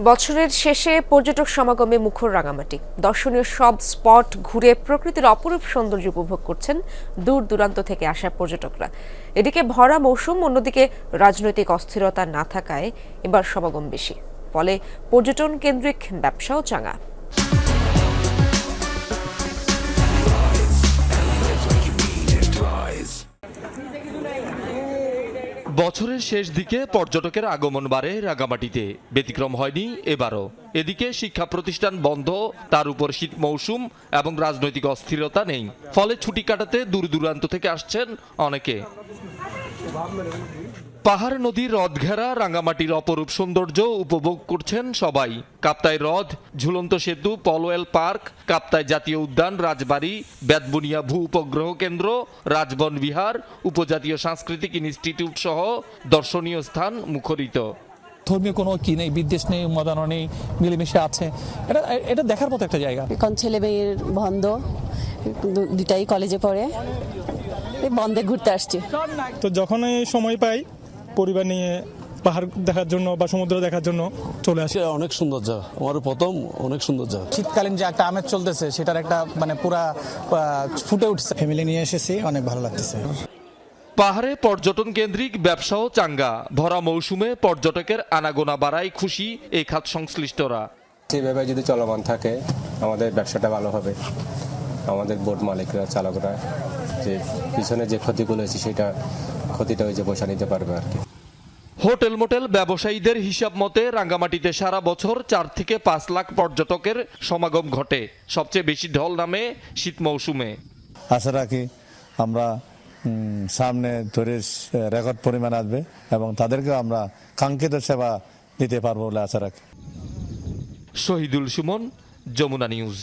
বছরের শেষে পর্যটক সমাগমে মুখর রাঙামাটি। দর্শনীয় সব স্পট ঘুরে প্রকৃতির অপরূপ সৌন্দর্য উপভোগ করছেন দূর দূরান্ত থেকে আসা পর্যটকরা। এদিকে ভরা মৌসুম, অন্যদিকে রাজনৈতিক অস্থিরতা না থাকায় এবার সমাগম বেশি। ফলে পর্যটন কেন্দ্রিক ব্যবসাও চাঙা। বছরের শেষ দিকে পর্যটকের আগমন বাড়ে রাঙামাটিতে। ব্যতিক্রম হয়নি এবারও। এদিকে শিক্ষা প্রতিষ্ঠান বন্ধ, তার উপর শীত মৌসুম এবং রাজনৈতিক অস্থিরতা নেই। ফলে ছুটি কাটাতে দূর দূরান্ত থেকে আসছেন অনেকে। পাহাড় নদীর হ্রদ ঘেরা রাঙ্গামাটির অপরূপ সৌন্দর্য উপভোগ করছেন সবাই। কাপ্তাই হ্রদ ঝুলন্ত সেতু পলওয়েল পার্ক কাপ্তাই জাতীয় উদ্যান রাজবাড়ি বেতবুনিয়া ভূ উপগ্রহ কেন্দ্র রাজবন বিহার উপজাতীয় সাংস্কৃতিক ইনস্টিটিউট সহ দর্শনীয় স্থান মুখরিত। ধর্মীয় কোনো কি নেই বিদ্বেষ নেই উন্মাদনা নেই মিলেমিশে আছে। এটা এটা দেখার মতো একটা জায়গা। এখন ছেলে মেয়ের বন্ধ দুটাই কলেজে পড়ে। এই বন্ধে ঘুরতে আসছি। তো যখনই সময় পাই পরিবার নিয়ে পাহাড় দেখার জন্য বা সমুদ্র দেখার জন্য চলে আসি। অনেক সুন্দর জায়গা। আমার প্রথম অনেক সুন্দর জায়গা। শীতকালীন যে একটা আমেজ চলতেছে সেটার একটা মানে পুরা ফুটে উঠছে। ফ্যামিলি নিয়ে এসেছি অনেক ভালো লাগতেছে। পাহাড়ে পর্যটন কেন্দ্রিক ব্যবসাও চাঙ্গা। ভরা মৌসুমে পর্যটকের আনাগোনা বাড়ায় খুশি এই খাত সংশ্লিষ্টরা। সেভাবে যদি চলমান থাকে আমাদের ব্যবসাটা ভালো হবে। আমাদের বোট মালিকরা চালকরা যে পিছনে যে ক্ষতিগুলো হয়েছে সেটা ক্ষতিটা ওই যে পয়সা নিতে পারবে আর কি। হোটেল মোটেল ব্যবসায়ীদের হিসাব মতে রাঙ্গামাটিতে সারা বছর চার থেকে পাঁচ লাখ পর্যটকের সমাগম ঘটে। সবচেয়ে বেশি ঢল নামে শীত মৌসুমে। আশা রাখি আমরা সামনে ধরে রেকর্ড পরিমাণ আসবে এবং তাদেরকে আমরা কাঙ্ক্ষিত সেবা দিতে পারব বলে আশা রাখি। শহীদুল সুমন যমুনা নিউজ।